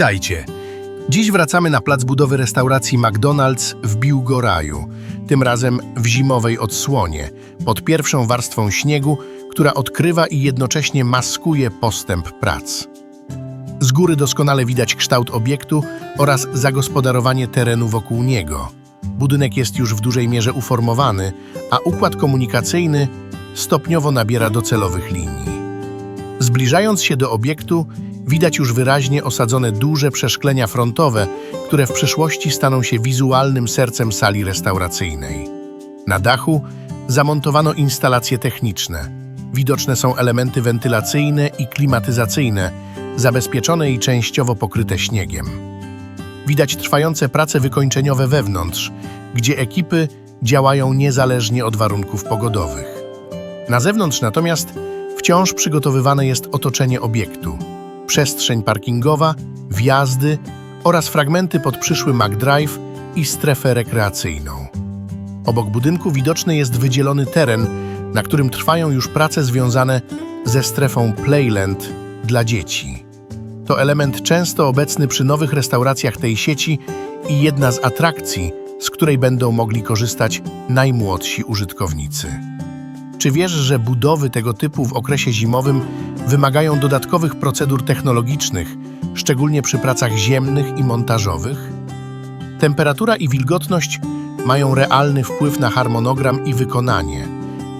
Witajcie. Dziś wracamy na plac budowy restauracji McDonald's w Biłgoraju, tym razem w zimowej odsłonie, pod pierwszą warstwą śniegu, która odkrywa i jednocześnie maskuje postęp prac. Z góry doskonale widać kształt obiektu oraz zagospodarowanie terenu wokół niego. Budynek jest już w dużej mierze uformowany, a układ komunikacyjny stopniowo nabiera docelowych linii. Zbliżając się do obiektu, widać już wyraźnie osadzone duże przeszklenia frontowe, które w przyszłości staną się wizualnym sercem sali restauracyjnej. Na dachu zamontowano instalacje techniczne. Widoczne są elementy wentylacyjne i klimatyzacyjne, zabezpieczone i częściowo pokryte śniegiem. Widać trwające prace wykończeniowe wewnątrz, gdzie ekipy działają niezależnie od warunków pogodowych. Na zewnątrz natomiast wciąż przygotowywane jest otoczenie obiektu, przestrzeń parkingowa, wjazdy oraz fragmenty pod przyszły McDrive i strefę rekreacyjną. Obok budynku widoczny jest wydzielony teren, na którym trwają już prace związane ze strefą Playland dla dzieci. To element często obecny przy nowych restauracjach tej sieci i jedna z atrakcji, z której będą mogli korzystać najmłodsi użytkownicy. Czy wiesz, że budowy tego typu w okresie zimowym wymagają dodatkowych procedur technologicznych, szczególnie przy pracach ziemnych i montażowych? Temperatura i wilgotność mają realny wpływ na harmonogram i wykonanie,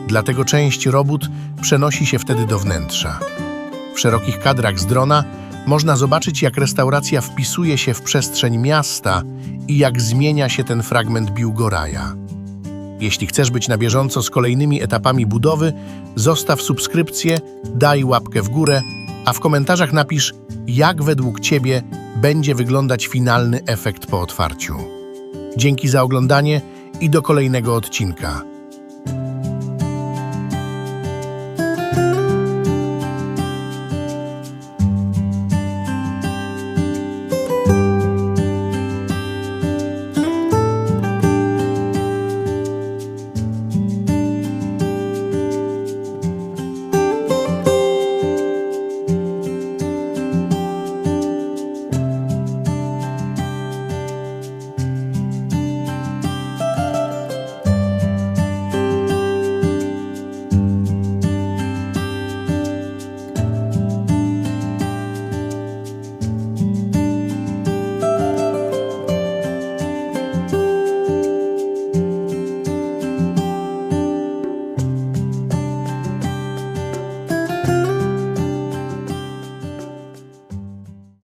dlatego część robót przenosi się wtedy do wnętrza. W szerokich kadrach z drona można zobaczyć, jak restauracja wpisuje się w przestrzeń miasta i jak zmienia się ten fragment Biłgoraja. Jeśli chcesz być na bieżąco z kolejnymi etapami budowy, zostaw subskrypcję, daj łapkę w górę, a w komentarzach napisz, jak według Ciebie będzie wyglądać finalny efekt po otwarciu. Dzięki za oglądanie i do kolejnego odcinka.